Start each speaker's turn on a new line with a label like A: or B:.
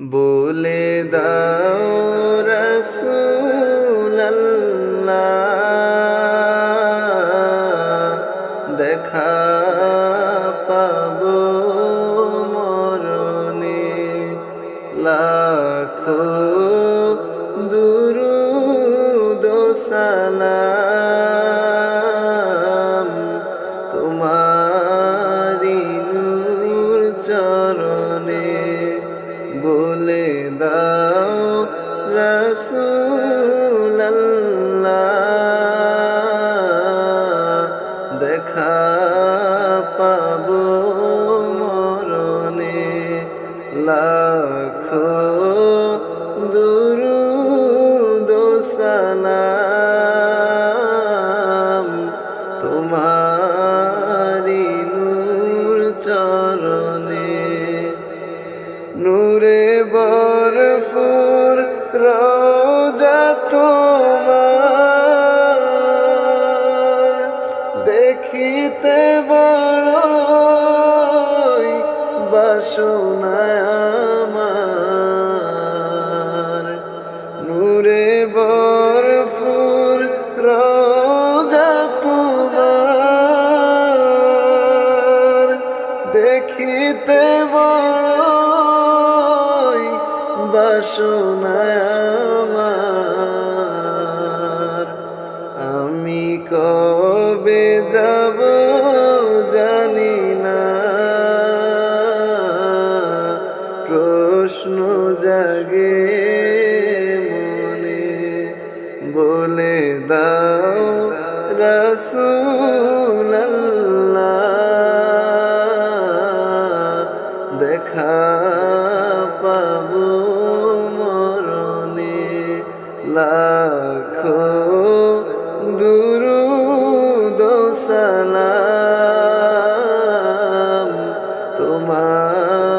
A: বলে দাও রসুল্লাহ দেখা পাবো দাও রসুল্লাহ দেখা পাবো তোমারি রোজা তোমার দেখিতে বড় বাসনায় বাসনায় আমার। আমি কবে যাব জানি না। প্রশ্ন জাগে মনে। বলে দাও রসুল্লাহ লাখো দুরুদ সালাম তোমারি